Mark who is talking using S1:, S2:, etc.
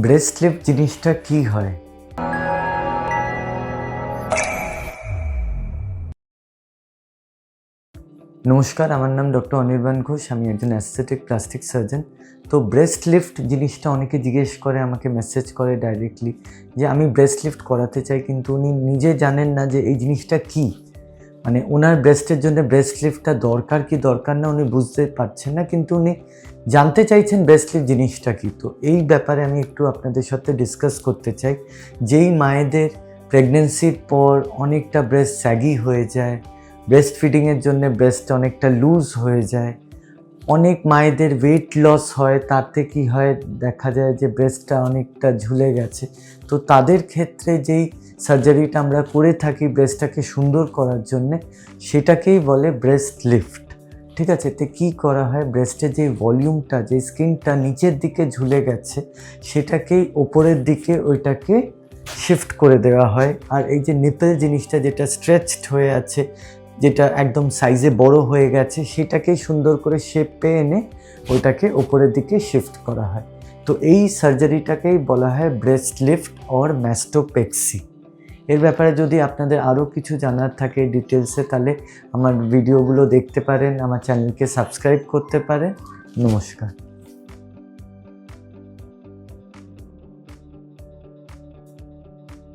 S1: Breast lift জিনিসটা কি হয়? নমস্কার, আমার নাম ডক্টর অনির্বাণ ঘোষ, আমি একজন অ্যাস্থেটিক প্লাস্টিক সার্জন। তো ব্রেস্ট লিফট জিনিসটা অনেকে জিজ্ঞেস করে, আমাকে মেসেজ করে ডাইরেক্টলি যে আমি ব্রেস্ট লিফট করাতে চাই, কিন্তু উনি নিজে জানেন না যে এই জিনিসটা কি। মানে ওনার ব্রেস্টের জন্য ব্রেস্ট লিফটটা দরকার কি দরকার না, উনি বুঝতে পারছেন না, কিন্তু উনি জানতে চাইছেন ব্রেস্ট লিফট জিনিসটা কি। তো এই ব্যাপারে আমি একটু আপনাদের সাথে ডিসকাস করতে চাই। যেই মায়েদের প্রেগনেন্সির পর অনেকটা ব্রেস্ট স্যাগি হয়ে যায় ব্রেস্ট ফিডিংয়ের জন্য ব্রেস্ট অনেকটা লুজ হয়ে যায় অনেক মায়েদের ওয়েট লস হয়, তাতে কি হয়, দেখা যায় যে ব্রেস্টটা অনেকটা ঝুলে গেছে। তো তাদের ক্ষেত্রে যেই সার্জারিটা আমরা করে থাকি ব্রেস্টটাকে সুন্দর করার জন্যে, সেটাকেই বলে ব্রেস্ট লিফট ঠিক আছে? তো কী করা হয়? ব্রেস্টের যে ভলিউমটা যে স্কিনটা নিচের দিকে ঝুলে গেছে, সেটাকেই ওপরের দিকে ওইটাকে শিফট করে দেওয়া হয়। আর এই যে নিপেল জিনিসটা যেটা স্ট্রেচড হয়ে আছে যেটা একদম সাইজে বড় হয়ে গেছে, সেটাকেই সুন্দর করে শেপ শেপে এনে ওটাকে ওপরের দিকে শিফট করা হয়। তো এই সার্জারিটাকেই বলা হয় ব্রেস্ট লিফট অর ম্যাস্টোপেক্সি এর ব্যাপারে যদি আপনাদের আরও কিছু জানার থাকে ডিটেলসে তাহলে আমার ভিডিওগুলো দেখতে পারেন, আমার চ্যানেলকে সাবস্ক্রাইব করতে পারেন। নমস্কার।